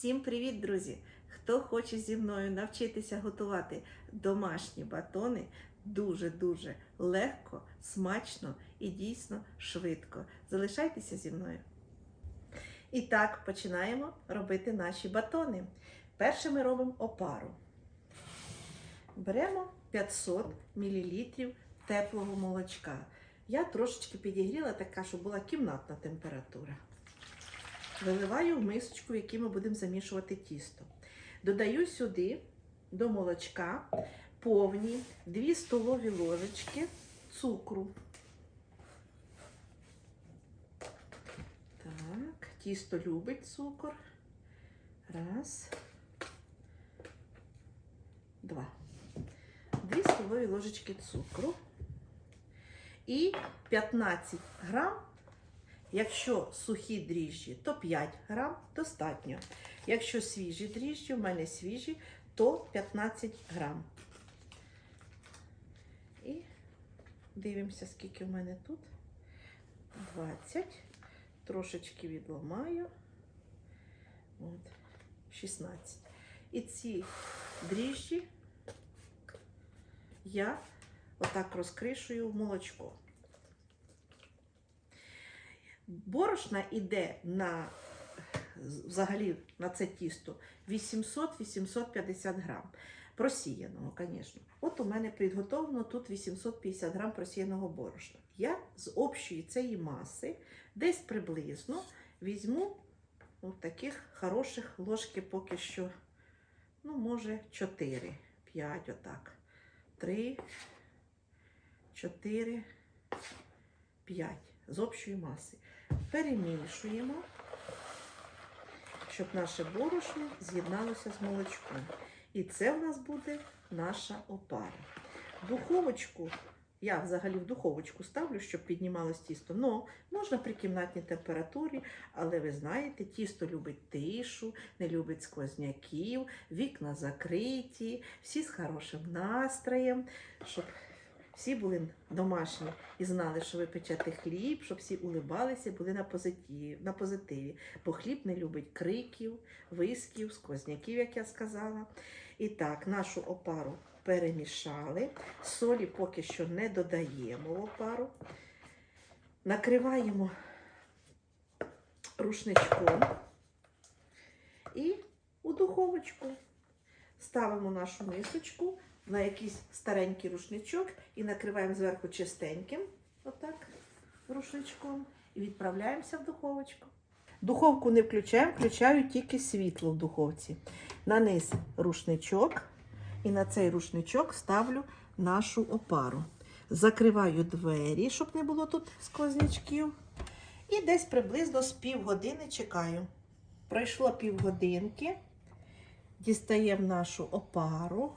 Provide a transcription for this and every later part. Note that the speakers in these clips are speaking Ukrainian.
Всім привіт, друзі! Хто хоче зі мною навчитися готувати домашні батони дуже-дуже легко, смачно і дійсно швидко. Залишайтеся зі мною. І так, починаємо робити наші батони. Перше ми робимо опару. Беремо 500 мл теплого молочка. Я трошечки підігріла така, щоб була кімнатна температура. Виливаю в мисочку, в якій ми будемо замішувати тісто. Додаю сюди до молочка повні 2 столові ложечки цукру. Так, тісто любить цукор. Раз. Два. Дві столові ложечки цукру. І 15 грам Якщо сухі дріжджі, то 5 грам достатньо. Якщо свіжі дріжджі, в мене свіжі, то 15 грам. І дивимося, скільки в мене тут. 20. Трошечки відламаю. От, 16. І ці дріжджі я отак розкришую в молочко. Борошна йде на взагалі на це тісто 800-850 грам. Просіяного, звісно. От у мене підготовлено тут 850 грам просіяного борошна. Я з общої цієї маси десь приблизно візьму от таких хороших ложки поки що, ну, може, 4, 5, отак. 3, 4, 5 з общої маси перемішуємо, щоб наше борошно з'єдналося з молочком. І це в нас буде наша опара. Духовочку, я взагалі в духовочку ставлю, щоб піднімалось тісто. Но можна при кімнатній температурі, але ви знаєте, тісто любить тишу, не любить сквозняків, вікна закриті, всі з хорошим настроєм, щоб всі були домашні і знали, що ви печете хліб, щоб всі улибалися, були на позитиві, на позитиві. Бо хліб не любить криків, висків, сквозняків, як я сказала. І так, нашу опару перемішали. Солі поки що не додаємо в опару. Накриваємо рушничком і у духовочку ставимо нашу мисочку на якийсь старенький рушничок і накриваємо зверху чистеньким, отак, рушничком, і відправляємося в духовочку. Духовку не включаємо, включаю тільки світло в духовці. На низ рушничок, і на цей рушничок ставлю нашу опару. Закриваю двері, щоб не було тут сквознячків. І десь приблизно з півгодини чекаю. Пройшло півгодинки, дістаємо нашу опару.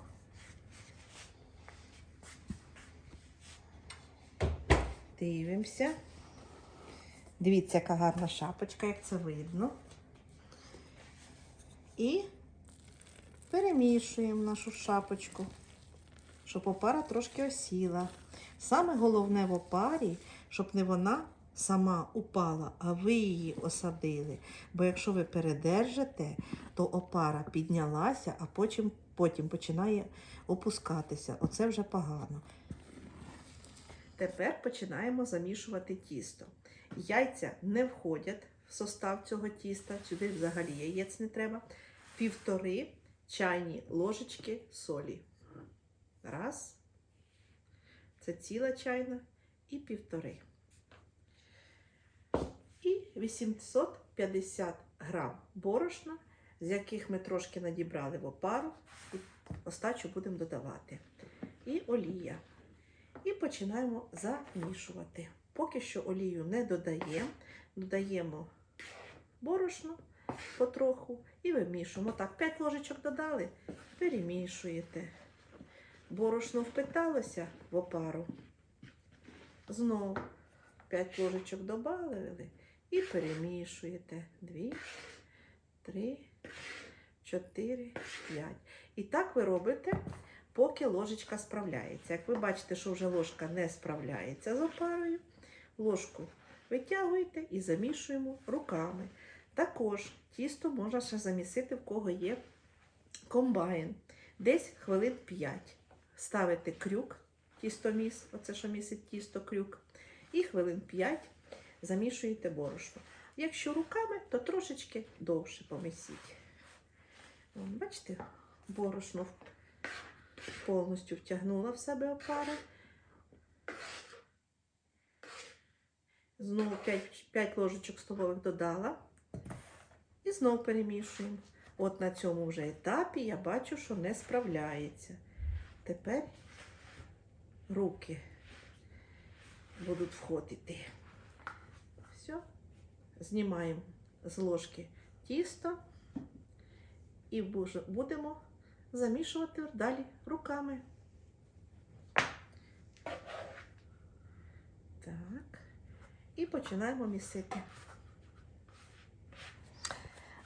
Дивимося. Дивіться, яка гарна шапочка, як це видно. І перемішуємо нашу шапочку, щоб опара трошки осіла. Саме головне в опарі, щоб не вона сама упала, а ви її осадили. Бо якщо ви передержите, то опара піднялася, а потім, потім починає опускатися. Оце вже погано. Тепер починаємо замішувати тісто. Яйця не входять в состав цього тіста, сюди взагалі яєць не треба. Півтори чайні ложечки солі. Раз. Це ціла чайна і півтори. І 850 грам борошна, з яких ми трошки надібрали в опару. І остачу будемо додавати. І олія. І починаємо замішувати. Поки що олію не додаємо, додаємо борошно потроху і вимішуємо. Так, 5 ложечок додали, перемішуєте. Борошно впиталося в опару. Знову 5 ложечок додали і перемішуєте. 2, 3, 4, 5. І так ви робите поки ложечка справляється. Як ви бачите, що вже ложка не справляється з опарою, ложку витягуєте і замішуємо руками. Також тісто можна ще замісити, в кого є комбайн. Десь хвилин 5. Ставите крюк, тістоміс, оце що місить тісто крюк, і хвилин 5 замішуєте борошно. Якщо руками, то трошечки довше помісіть. Бачите, борошно повністю втягнула в себе опара. Знову 5, 5 ложечок столових додала. І знову перемішуємо. От на цьому вже етапі я бачу, що не справляється. Тепер руки будуть входити. Все. Знімаємо з ложки тісто і будемо замішувати далі руками. Так. І починаємо місити.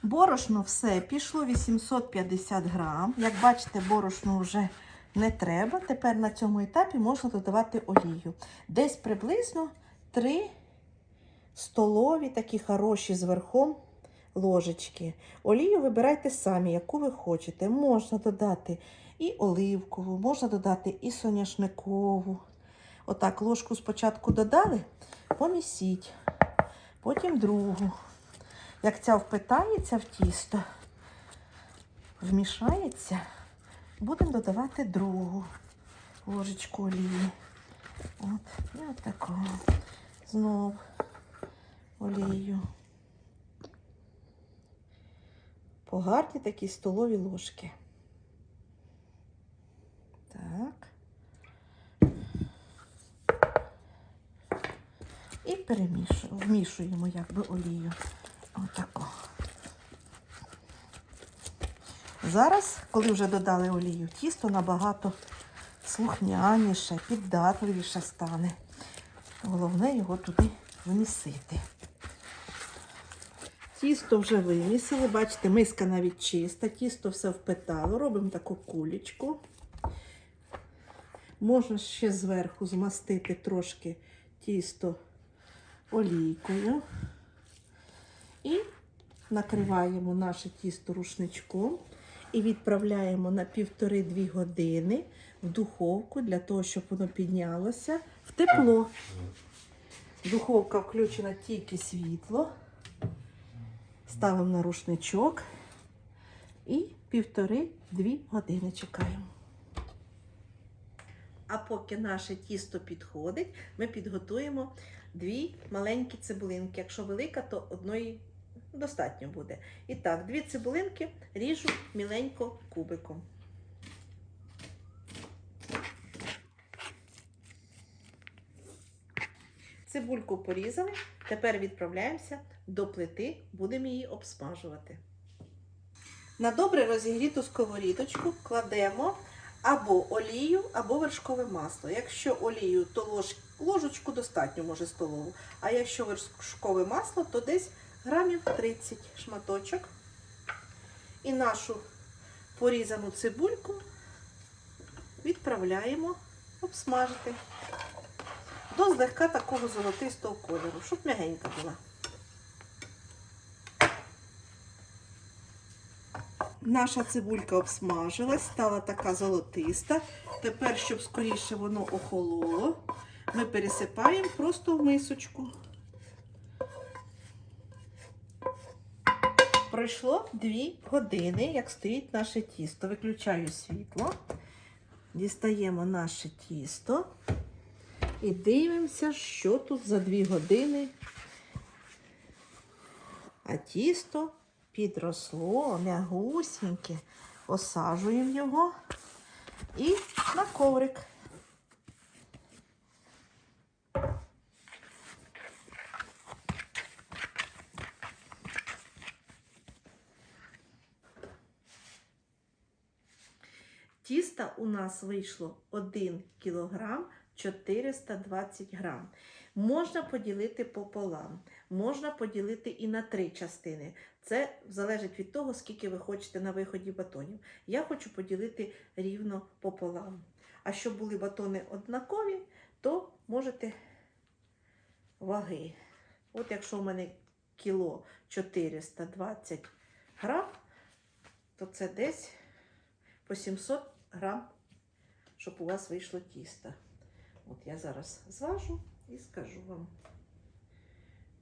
Борошно все пішло 850 грам. Як бачите, борошно вже не треба. Тепер на цьому етапі можна додавати олію. Десь приблизно 3 столові, такі хороші з верхом ложечки. Олію вибирайте самі, яку ви хочете. Можна додати і оливкову, можна додати і соняшникову. Отак, ложку спочатку додали, помісіть, потім другу. Як ця впитається в тісто, вмішається, будемо додавати другу ложечку олії. От, і от. Знов олію. По гарні такі столові ложки. Так. І перемішуємо, вмішуємо якби олію. Отако. Зараз, коли вже додали олію, тісто набагато слухняніше, піддатливіше стане. Головне його туди вмісити. Тісто вже вимісили, бачите, миска навіть чиста, тісто все впитало. Робимо таку кулечку. Можна ще зверху змастити трошки тісто олійкою. І накриваємо наше тісто рушничком і відправляємо на півтори-дві години в духовку для того, щоб воно піднялося в тепло. Духовка включена тільки світло. Ставимо на рушничок і півтори-дві години чекаємо. А поки наше тісто підходить, ми підготуємо дві маленькі цибулинки. Якщо велика, то одної достатньо буде. І так, дві цибулинки ріжу міленько кубиком. Цибульку порізали. Тепер відправляємося до плити, будемо її обсмажувати. На добре розігріту сковорідочку кладемо або олію, або вершкове масло. Якщо олію, то лож, ложечку достатньо, може столову. А якщо вершкове масло, то десь грамів 30 шматочок. І нашу порізану цибульку відправляємо обсмажити до злегка такого золотистого кольору, щоб м'ягенька була. Наша цибулька обсмажилась, стала така золотиста. Тепер, щоб скоріше воно охололо, ми пересипаємо просто в мисочку. Пройшло 2 години, як стоїть наше тісто. Виключаю світло, дістаємо наше тісто і дивимося, що тут за 2 години. А тісто підросло, м'ягусіньке. Осаджуємо його і на коврик. Тіста у нас вийшло 1 кг 420 грам. Можна поділити пополам, можна поділити і на три частини. Це залежить від того, скільки ви хочете на виході батонів. Я хочу поділити рівно пополам. А щоб були батони однакові, то можете ваги. От якщо в мене кіло 420 грам, то це десь по 700 грам, щоб у вас вийшло тісто. От я зараз зважу і скажу вам.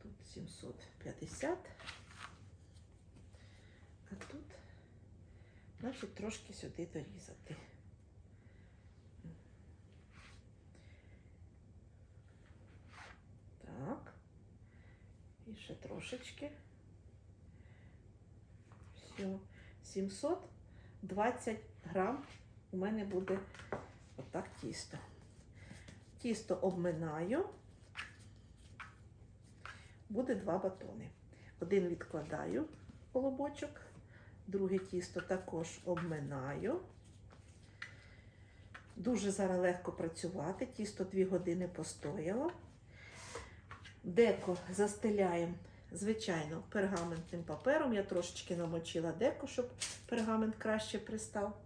Тут 750, а тут, значить, трошки сюди дорізати. Так. І ще трошечки. Все. 720 грам у мене буде отак тісто. Тісто обминаю. Буде два батони. Один відкладаю колобочок, друге тісто також обминаю. Дуже зараз легко працювати. Тісто 2 години постояло. Деко застеляємо, звичайно, пергаментним папером. Я трошечки намочила деко, щоб пергамент краще пристав.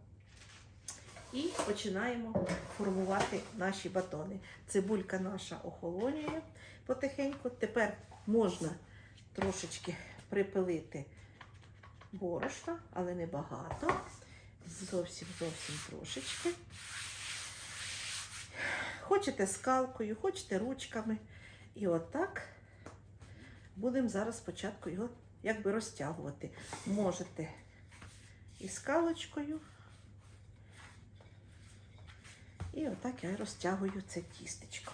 І починаємо формувати наші батони. Цибулька наша охолонює потихеньку. Тепер можна трошечки припилити борошна, але не багато. Зовсім зовсім трошечки. Хочете скалкою, хочете ручками. І отак будемо зараз спочатку його якби розтягувати. Можете і скалочкою. І отак я розтягую це тістечко.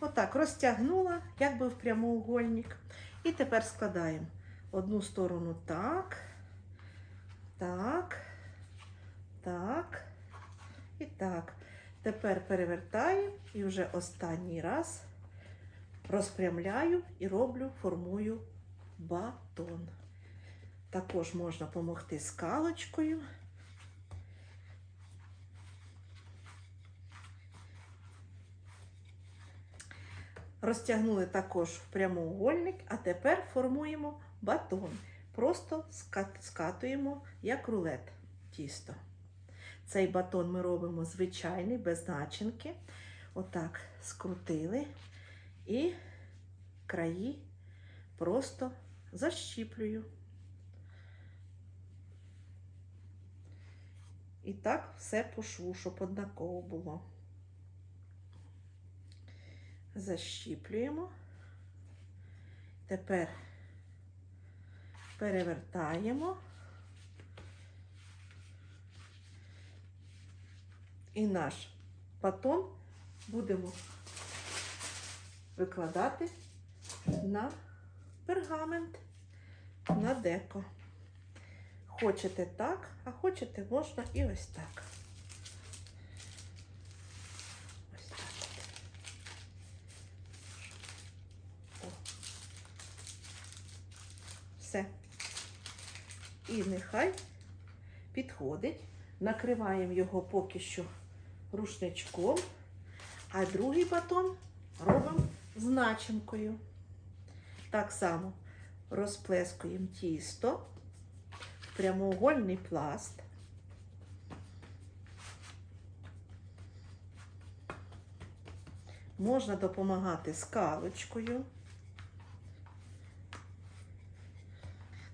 Отак розтягнула, якби в прямоугольник. І тепер складаємо одну сторону так, так, так і так. Тепер перевертаю і вже останній раз розпрямляю і роблю, формую батон. Також можна допомогти скалочкою. Розтягнули також прямоугольник, а тепер формуємо батон. Просто скатуємо як рулет тісто. Цей батон ми робимо звичайний, без начинки. Отак скрутили і краї просто защіплюю. І так все по шву, щоб однаково було. Защіплюємо. Тепер перевертаємо. І наш батон будемо викладати на пергамент, на деко. Хочете так, а хочете можна і ось так. Ось так. О. Все. І нехай підходить. Накриваємо його поки що рушничком, а другий батон робимо з начинкою. Так само розплескуємо тісто прямоугольний пласт. Можна допомагати скалочкою.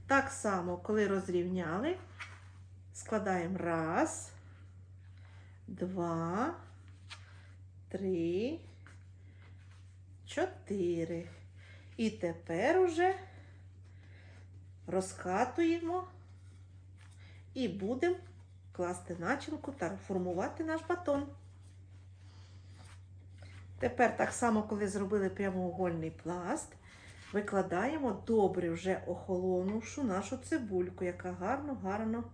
Так само, коли розрівняли, складаємо раз, два, три, чотири. І тепер уже розкатуємо і будемо класти начинку та формувати наш батон. Тепер так само, коли зробили прямоугольний пласт, викладаємо добре вже охолонувшу нашу цибульку, яка гарно-гарно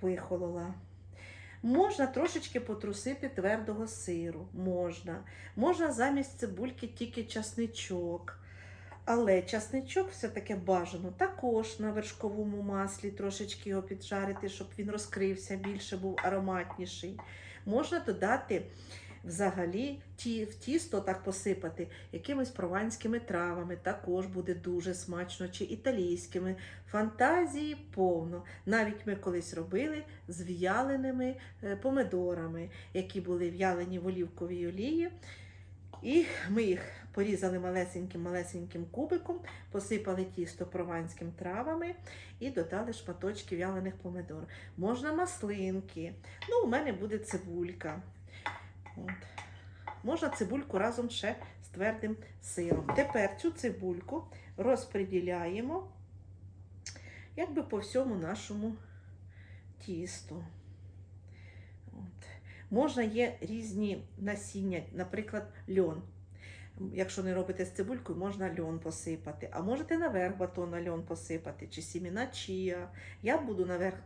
вихолола. Можна трошечки потрусити твердого сиру. Можна. Можна замість цибульки тільки часничок. Але часничок все-таки бажано також на вершковому маслі трошечки його піджарити, щоб він розкрився, більше був ароматніший. Можна додати взагалі ті, в тісто так посипати якимись прованськими травами, також буде дуже смачно, чи італійськими. Фантазії повно. Навіть ми колись робили з в'яленими е, помидорами, які були в'ялені в олівковій олії. І ми їх порізали малесеньким-малесеньким кубиком, посипали тісто прованським травами і додали шматочки в'ялених помидор. Можна маслинки. Ну, у мене буде цибулька. От. Можна цибульку разом ще з твердим сиром. Тепер цю цибульку розподіляємо якби по всьому нашому тісту. От. Можна є різні насіння, наприклад, льон. Якщо не робите з цибулькою, можна льон посипати. А можете наверх батона льон посипати, чи сіміна чія. Я буду наверх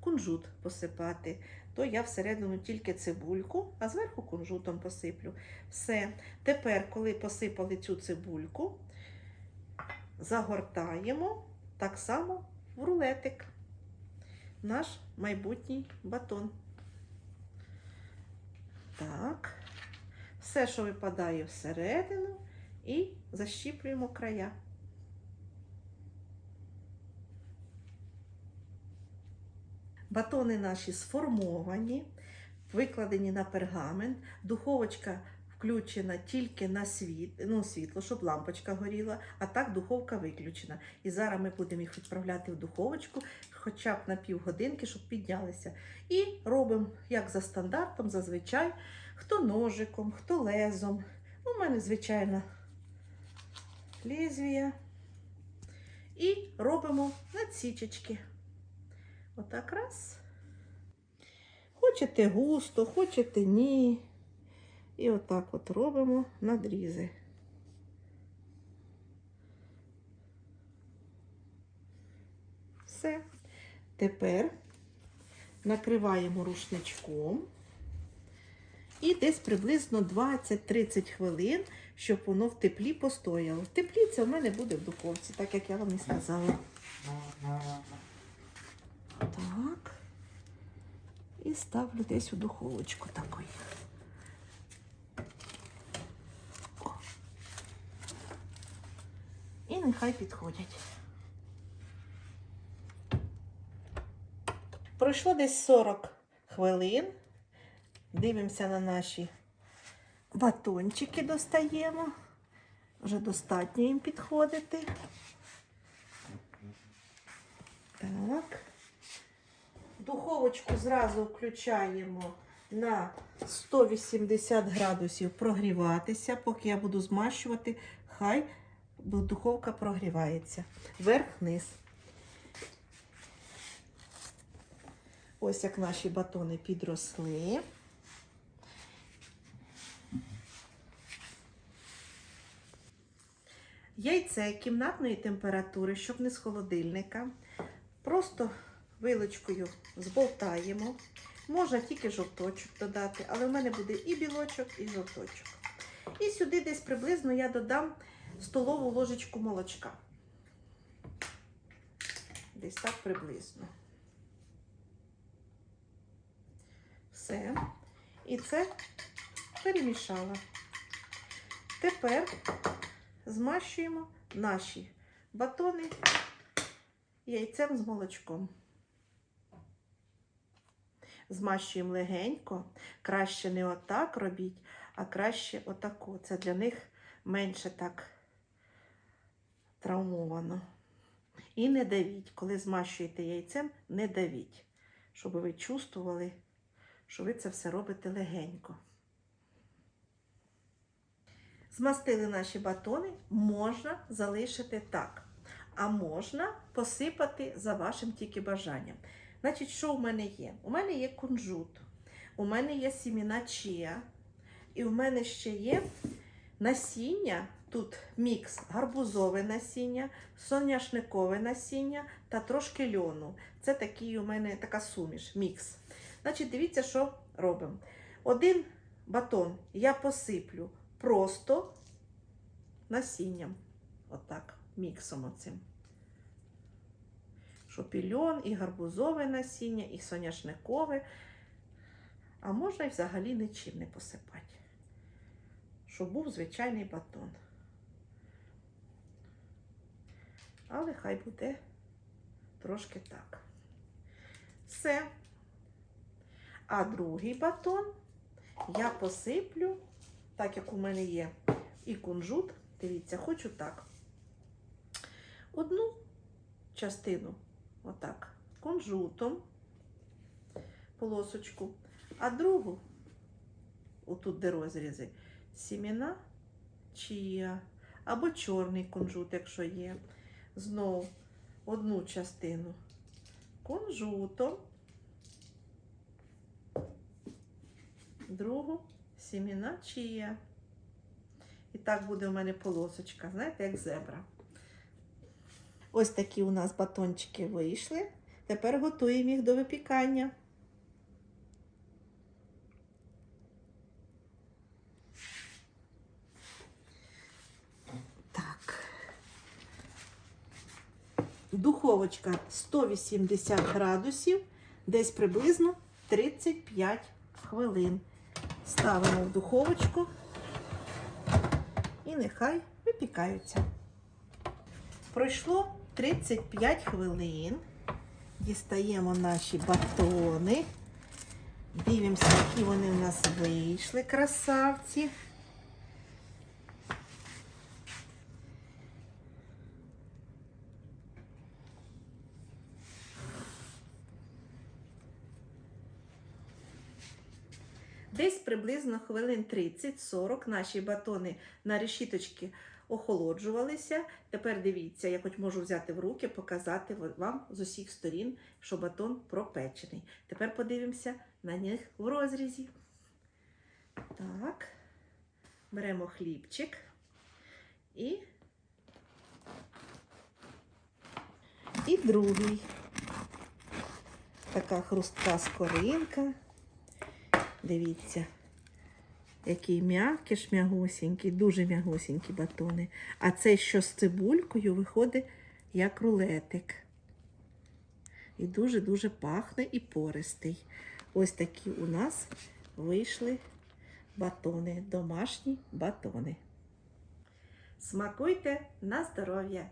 кунжут посипати, то я всередину тільки цибульку, а зверху кунжутом посиплю. Все. Тепер, коли посипали цю цибульку, загортаємо так само в рулетик наш майбутній батон. Так. Все, що випадає всередину, і защіплюємо края. Батони наші сформовані, викладені на пергамент. Духовочка включена тільки на світ, ну, світло, щоб лампочка горіла, а так духовка виключена. І зараз ми будемо їх відправляти в духовочку хоча б на півгодинки, щоб піднялися. І робимо, як за стандартом, зазвичай, хто ножиком, хто лезом. У мене, звичайно, лезвія. І робимо надсічечки. Отак раз. Хочете густо, хочете ні. І отак от робимо надрізи. Все. Тепер накриваємо рушничком і десь приблизно 20-30 хвилин, щоб воно в теплі постояло. Теплі це в мене буде в духовці, так як я вам і сказала. Так. І ставлю десь у духовочку такої. І нехай підходять. Пройшло десь 40 хвилин. Дивимося на наші батончики, достаємо. Вже достатньо їм підходити. Так. Духовочку зразу включаємо на 180 градусів прогріватися, поки я буду змащувати, хай духовка прогрівається. Верх-низ. Ось як наші батони підросли. Яйце кімнатної температури, щоб не з холодильника. Просто вилочкою зболтаємо. Можна тільки жовточок додати, але в мене буде і білочок, і жовточок. І сюди десь приблизно я додам столову ложечку молочка. Десь так приблизно. Все. І це перемішала. Тепер змащуємо наші батони яйцем з молочком. Змащуємо легенько. Краще не отак робіть, а краще отако. Це для них менше так травмовано. І не давіть. Коли змащуєте яйцем, не давіть, щоб ви чувствували, що ви це все робите легенько. Змастили наші батони, можна залишити так. А можна посипати за вашим тільки бажанням. Значить, що у мене є? У мене є кунжут, у мене є сіміна чія, і у мене ще є насіння. Тут мікс гарбузове насіння, соняшникове насіння та трошки льону. Це такий у мене така суміш, мікс. Значить, дивіться, що робимо. Один батон я посиплю просто насінням. Отак, міксом оцим. Щоб і і гарбузове насіння, і соняшникове. А можна й взагалі нічим не посипати. щоб був звичайний батон. Але хай буде трошки так. Все. А другий батон я посиплю, так як у мене є і кунжут. Дивіться, хочу так. Одну частину, отак, кунжутом, полосочку, а другу, отут де розрізи, сіміна чия або чорний кунжут, якщо є. Знову одну частину кунжутом, другу сіміна чия. І так буде у мене полосочка, знаєте, як зебра. Ось такі у нас батончики вийшли. Тепер готуємо їх до випікання. Так. Духовочка 180 градусів, десь приблизно 35 хвилин. Ставимо в духовочку і нехай випікаються. Пройшло 35 хвилин. Дістаємо наші батони. Дивимося, які вони в нас вийшли, красавці. Десь приблизно хвилин 30-40 наші батони на решіточки охолоджувалися. Тепер дивіться, я хоч можу взяти в руки, показати вам з усіх сторін, що батон пропечений. Тепер подивимося на них в розрізі. Так, беремо хлібчик і, і другий. Така хрустка скоринка. Дивіться, який м'який, м'ягусінький, дуже м'ягусінькі батони. А цей, що з цибулькою, виходить як рулетик. І дуже-дуже пахне і пористий. Ось такі у нас вийшли батони, домашні батони. Смакуйте на здоров'я!